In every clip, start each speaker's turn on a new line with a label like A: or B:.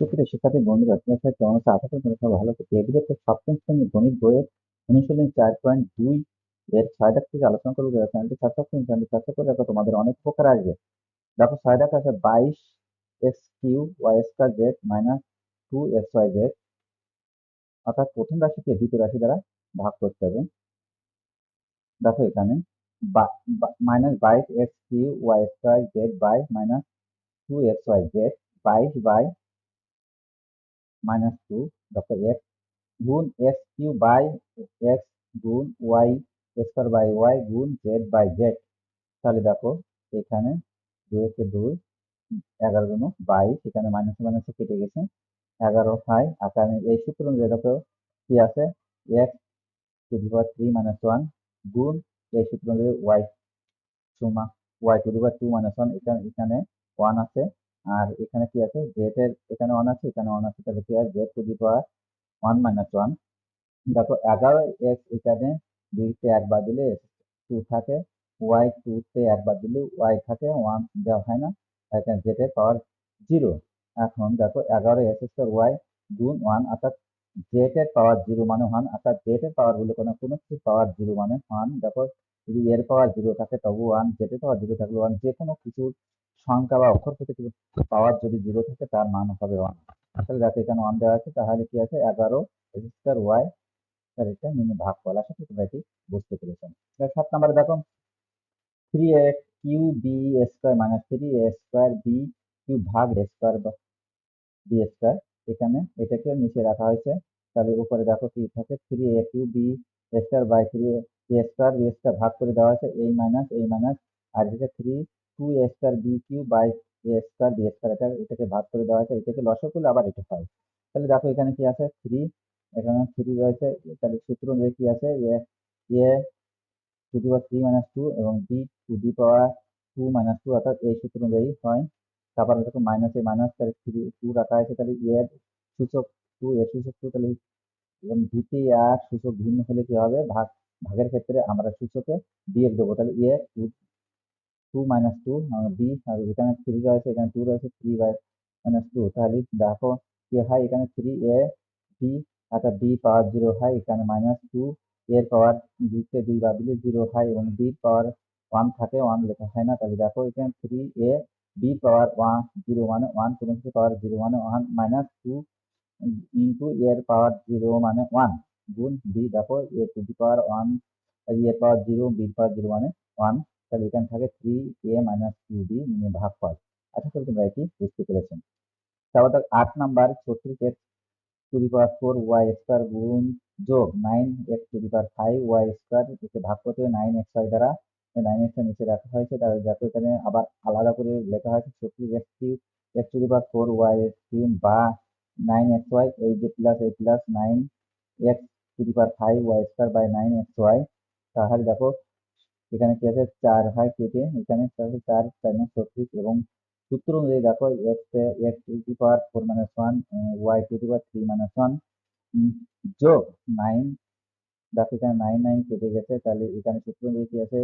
A: সুপ্রিয় শিক্ষার্থী বন্ধুরা, তোমার সাথে কেমন আছে আশা করি তোমরা ভালো আছো। ভিডিওতে সপ্তম শ্রেণির গণিত বইয়ের অনুশীলন চার পয়েন্ট দুই এর ছয় থেকে আলোচনা করব। চ্যানেলটি সাবস্ক্রাইব চ্যানেলটি সাবস্ক্রাইব করে রাখো, তোমাদের অনেক উপকার আসবে। দেখো ছয় আছে বাইশ x q y square z minus two x y z, অর্থাৎ প্রথম রাশিকে দ্বিতীয় রাশি দ্বারা ভাগ করতে হবে। দেখো এখানে মাইনাস বাইশ x q y square z by minus two x y z, বাইশ by minus two doctor x গুণ এক্স কিউ বাই এক্স গুণ ওয়াই স্কোয়ার বাই ওয়াই গুণ জেড বাই জেড তাহলে দেখো, এখানে দুই একে দুই, এগারো জন বাইশ, এখানে মাইনাস মাইনাসে কেটে গেছে। এগারো ফাইভ আকার এই সূত্র অনুযায়ী দেখো, কি আছে? X to the power three minus one গুণ এই সূত্র অনুযায়ী y Suma y to the power two minus one এখানে এখানে ওয়ান আছে। আর এখানে কি আছে? জেড এর এখানে ওয়ান আছে, এখানে ওয়ান আছে। তাহলে কি আছে z to the power one minus one দেখো, এগারো এক্স এখানে দুইতে একবার দিলে টু থাকে ওয়াই টু টুতে একবার দিলে ওয়াই থাকে ওয়ান দেওয়া হয় না। এখানে জেড এর পাওয়ার জিরো এখন দেখো, এগারো এক্স স্কোয়ার ওয়াই গুণ ওয়ান অর্থাৎ জেড এর পাওয়ার জিরো মানে ওয়ান অর্থাৎ জেড এর পাওয়ার বলে কোনো কোনো কিছু পাওয়ার জিরো মানে ওয়ান দেখো, যদি এর পাওয়ার জিরো থাকে তবু ওয়ান জেড এর পাওয়ার জিরো থাকলে ওয়ান যে কোনো কিছুর সংখ্যা বা অক্ষর প্রতি পাওয়ার যদি জিরো থাকে, তার মান হবে ওয়ান আসলে দেখো এখানে ওয়ান দেওয়া আছে, তাহলে কি আছে? এগারো এক্স স্কোয়ার ওয়াই তার এটা মিনি ভাগ করা আশা করি তোমরা এটি বুঝতে পেরেছ। সাত নম্বরে দেখো three a q b square minus three a square b q ভাগ এ স্কোয়ার বি স্কোয়ার এখানে এটাকে নিচে রাখা হয়েছে। তাহলে উপরে দেখো কি থাকে three a q b square by three a square b square ভাগ করে দেওয়া হয়েছে এই মাইনাস এই মাইনাস আর এটাকে three two a square b q by a square b square এটা এটাকে ভাগ করে দেওয়া হয়েছে এটাকে লসক করলে আবার এটা হয় তাহলে দেখো এখানে কি আছে? থ্রি এখানে থ্রি রয়েছে, তাহলে সূত্র অনুযায়ী কি আছে? A a to the power three minus two এবং b to the power two minus two অর্থাৎ এই সূত্র অনুযায়ী হয়। তারপর দেখো মাইনাস এ মাইনাস তাহলে থ্রি টু রাখা আছে, তাহলে এর সূচক টু এর সূচক টু তাহলে এবং ভিতে আর সূচক ভিন্ন হলে কি হবে? ভাগ ভাগের ক্ষেত্রে আমরা সূচকে বিয়োগ দেবো। তাহলে a two minus two b আর এখানে থ্রি রয়েছে, এখানে টু রয়েছে থ্রি বাই মাইনাস টু তাহলে দেখো কি হয়, এখানে থ্রি এ বি অর্থাৎ বি পাওয়ার জিরো হয়, এখানে মাইনাস টু এর পাওয়ার দুইতে দুই বাদ দিলে জিরো হয় এবং বি পাওয়ার ওয়ান থাকে ওয়ান লেখা হয় না, তাহলে দেখো এখানে three a b power one zero মানে ওয়ান কোনো কিছু পাওয়ার জিরো মানে ওয়ান মাইনাস টু ইন্টু এর পাওয়ার জিরো মানে ওয়ান গুণ বি দেখো এ টু দি পাওয়ার ওয়ানের power zero b power zero মানে ওয়ান তাহলে এখানে থাকে three a minus two b নিয়ে ভাগফল। আশা করি তোমরা এটি বুঝতে পেরেছেন তারপর আট নাম্বার, ছত্রিশ x to the power four y square গুণ যোগ nine x to the power five y square একে ভাগ করতে হবে নাইন এক্স ওয়াই দ্বারা। নাইন এক্স নিচে রাখা হয়েছে, তাহলে দেখো এখানে আবার আলাদা করে লেখা হয়েছে ছত্রিশ x cube, x to the power four y x cube বা নাইন এক্স ওয়াই, এই যে প্লাস এই plus nine x to the power five y square by nine x y. তাহলে দেখো এখানে কি আছে? চার হয় কেটে এখানে চার চার ছত্রিশ এবং সূত্র অনুযায়ী দেখো x x to the power four minus one y to the power three minus one যোগ নাইন দেখো এখানে নাইন নাইন কেটে গেছে, তাহলে এখানে সূত্র অনুযায়ী কি আছে?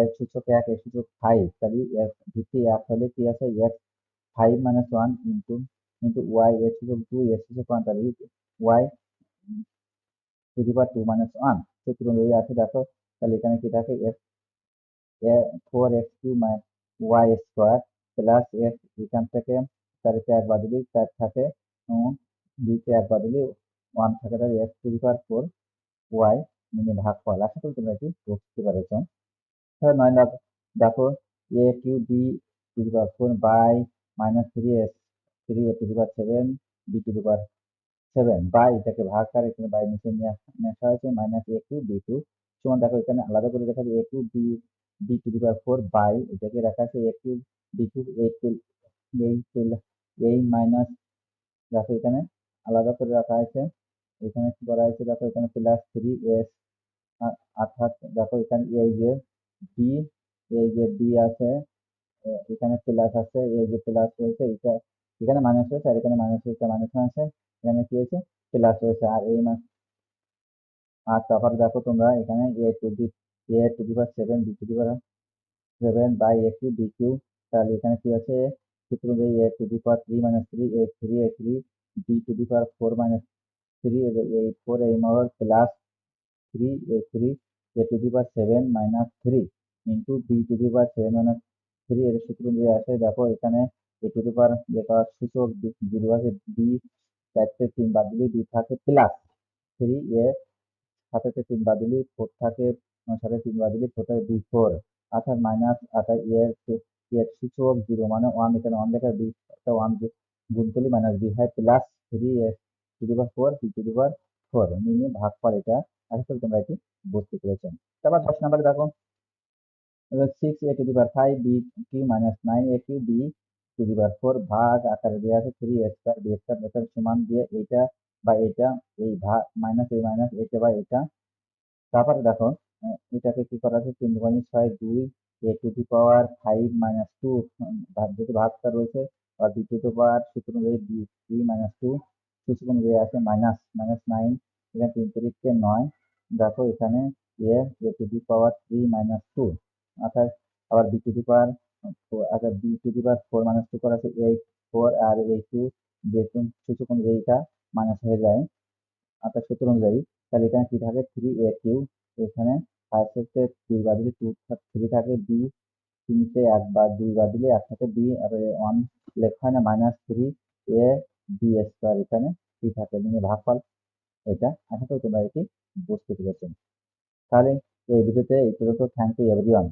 A: এর সূচক এক এর সূচক ফাইভ তাহলে এক ভিত্তি এক হলে কি আছে? X five minus one into into y এর সূচক টু এর সূচক ওয়ান তাহলে y to the power two minus one সূত্র অনুযায়ী আছে, দেখো। তাহলে এখানে কি থাকে? X four x q y square plus x এখান থেকে চারিতে এক বাদ দিলেই চার থাকে দুইতে এক বাদ দিলে ওয়ান থাকে তাহলে x to power four y mini ভাগ ফল আশা করি তোমরা এটি বুঝতে পারেছ। তাহলে নয় দেখো a q b to the power four by minus three s three a to the power seven b to the power seven by এটাকে ভাগ করে এখানে বাই নিচে নিয়ে আসা হয়েছে minus a q b two সমান দেখো এখানে আলাদা করে দেখা যায় a q b b to the power four by এটাকে রাখা আছে এ কিউ বি টু এই এই মাইনাস দেখো এখানে আলাদা করে রাখা আছে। এখানে কি করা হয়েছে? দেখো এখানে প্লাস থ্রি এস অর্থাৎ দেখো এখানে এই যে বি এই যে বি আছে এখানে প্লাস আছে এই যে প্লাস রয়েছে, এটা এখানে মাইনাস হয়েছে আর এখানে মাইনাস হয়েছে মাইনাস আছে এখানে কি হয়েছে? প্লাস হয়েছে আর এই আর তারপর দেখো তোমরা এখানে a to the a to the power seven b to the power seven by a q b q তাহলে এখানে কি আছে? সূত্র অনুযায়ী a to the power three minus three a three a three b to the power four minus three এই four এই more plus three a three a to the power seven minus three into b to the power seven minus three এর সূত্র অনুযায়ী আসে দেখো এখানে a to the পাওয়ার যেটা সূচক জিরো আছে বি চারটে তিন বাদ দিলে বি থাকে প্লাস থ্রি এ সাথে তিন বাদ দিলে ফোর থাকে সাথে তিন বাদ দিলে ফোর থাকে বি ফোর। অর্থাৎ মাইনাস অর্থাৎ এর এর সূচক জিরো মানে ওয়ান এখানে ওয়ান লেখা বি ওয়ান গুণ করলে মাইনাস বি হয় plus three a to the power four to the power four নিয়ে ভাগ পর এটা, আশা করি তোমরা এটি বুঝতে পেরেছ। তারপর দশ নম্বরে দেখো six a to the power five b q minus nine a q b to the power four ভাগ আকারে দেওয়া আছে three a square b square method সমান দিয়ে এইটা বা এটা, এই ভাগ মাইনাস এই মাইনাস এটা বা এটা। তারপরে দেখো, এটাকে কি করা আছে? তিন দুগুণে ছয় দুই, a to the power five minus two যেহেতু ভাগটা রয়েছে, আর বি টু দি পাওয়ার সূত্র অনুযায়ী বি থ্রি মাইনাস টু সূত্র অনুযায়ী আছে মাইনাস মাইনাস নাইন এখানে তিন তারিখকে নয়। দেখো এখানে a a to the power three minus two অর্থাৎ আবার বি টু দি পাওয়ার আচ্ছা b to the power four minus two করা আছে এইট ফোর আর এই টু যেহেতু সূচক অনুযায়ী এটা। মাইনাস হয়ে যায় অর্থাৎ সূত্র অনুযায়ী, তাহলে এখানে কি থাকে? থ্রি এ কিউ এখানে ফার্স্ট দুই বার দিলে টু থ্রি থাকে বি তিনটে একবার দুই বার দিলে এক থাকে বি আর ওয়ান লেখা হয় না minus three a b square এখানে কি থাকে নিয়ে ভাগফল, এটা আশা করি তোমরা এটি বুঝতে পেরেছ। তাহলে এই ভিডিওতে এই পর্যন্ত। Thank you everyone